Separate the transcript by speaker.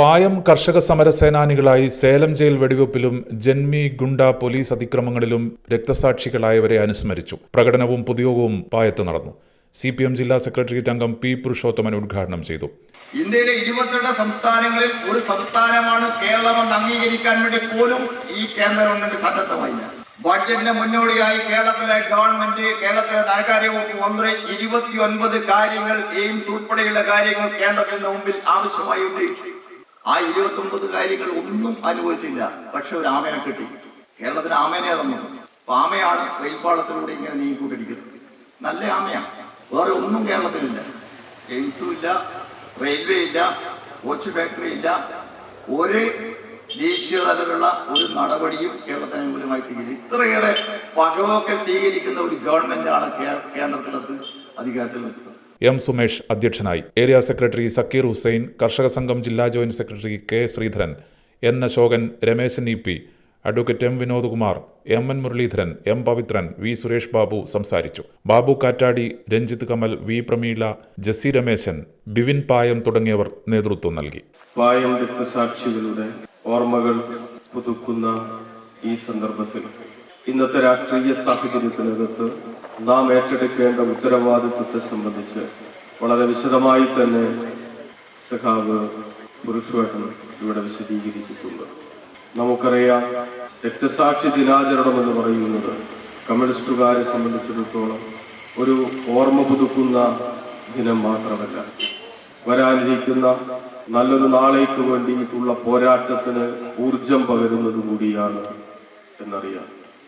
Speaker 1: പായം കർഷക സമര സേനാനികളായി സേലം ജയിൽ വെടിവെപ്പിലും ജന്മി ഗുണ്ട പോലീസ് അതിക്രമങ്ങളിലും രക്തസാക്ഷികളായവരെ അനുസ്മരിച്ചു. പ്രകടനവും പൊതുയോഗവും പായത്ത് നടന്നു. സി പി എം ജില്ലാ സെക്രട്ടേറിയറ്റ് അംഗം പി പുരുഷോത്തമൻ ഉദ്ഘാടനം ചെയ്തു.
Speaker 2: ഇന്ത്യയിലെ ഇരുപത്തിരണ്ട് സംസ്ഥാനങ്ങളിൽ ഒരു സംസ്ഥാനമാണ് കേരളമെന്ന് അംഗീകരിക്കാൻ വേണ്ടി പോലും ഈ കേന്ദ്ര ഗവൺമെന്റ് സന്നദ്ധമായില്ല ബഡ്ജറ്റിന് മുന്നോടിയായി കേരളത്തിലെ ഗവൺമെന്റ് കേരളത്തിലെ ധനകാര്യ വകുപ്പ് മന്ത്രി ഇരുപത്തിയൊൻപത് കാര്യങ്ങൾ എയിംസ് ഉൾപ്പെടെയുള്ള കാര്യങ്ങൾ കേന്ദ്രത്തിന് മുമ്പിൽ ആവശ്യമായി ഉന്നയിച്ചു. ആ ഇരുപത്തി ഒമ്പത് കാര്യങ്ങൾ ഒന്നും അനുഭവിച്ചില്ല. പക്ഷെ ഒരു ആമേനെ കിട്ടി. കേരളത്തിന് ആമേനെ തന്നു അപ്പൊ ആമയാണ് റെയിൽപാളത്തിലൂടെ ഇങ്ങനെ നീങ്ങിക്കൊണ്ടിരിക്കുന്നത് നല്ല ആമയാണ്. വേറെ ഒന്നും കേരളത്തിലില്ല. എയിംസും ഇല്ല റെയിൽവേ ഇല്ല കോച്ച് ഫാക്ടറി ഇല്ല ഒരു ദേശീയ തലത്തിലുള്ള ഒരു നടപടിയും കേരളത്തിന് അനുകൂലമായി സ്വീകരിക്കും ഇത്രയേറെ പകവൊക്കെ സ്വീകരിക്കുന്ന ഒരു ഗവൺമെന്റാണ് കേന്ദ്രത്തിലത്ത് അധികാരത്തിൽ നിൽക്കുന്നത്.
Speaker 1: എം സുമേഷ് അധ്യക്ഷനായി. ഏരിയ സെക്രട്ടറി സക്കീർ ഹുസൈൻ കർഷക സംഘം ജില്ലാ joint secretary K Sreedharan N Ashokan Rameshan E P advocate M Vinodkumar M N Muraleedharan M Pavithran V Suresh Babu സംസാരിച്ചു. ബാബു കാറ്റാടി രഞ്ജിത്ത് കമൽ വി പ്രമീള ജസ്സി രമേശൻ ബിവിൻ പായം തുടങ്ങിയവർ നേതൃത്വം നൽകി.
Speaker 3: പായം രക്തസാക്ഷികളുടെ ഓർമ്മകൾ പുതുക്കുന്ന ഈ സന്ദർഭത്തിൽ ഇന്നത്തെ രാഷ്ട്രീയ സാഹചര്യത്തിനകത്ത് നാം ഏറ്റെടുക്കേണ്ട ഉത്തരവാദിത്വത്തെ സംബന്ധിച്ച് വളരെ വിശദമായി തന്നെ സഖാവ് പുരുഷോട്ടൻ ഇവിടെ വിശദീകരിച്ചിട്ടുണ്ട്. നമുക്കറിയാം രക്തസാക്ഷി ദിനാചരണം എന്ന് പറയുന്നത് കമ്മ്യൂണിസ്റ്റുകാരെ സംബന്ധിച്ചിടത്തോളം ഒരു ഓർമ്മ പുതുക്കുന്ന ദിനം മാത്രമല്ല. വരാനിരിക്കുന്ന നല്ലൊരു നാളേക്ക് വേണ്ടിയിട്ടുള്ള പോരാട്ടത്തിന് ഊർജം പകരുന്നത് കൂടിയാണ് എന്നറിയാം.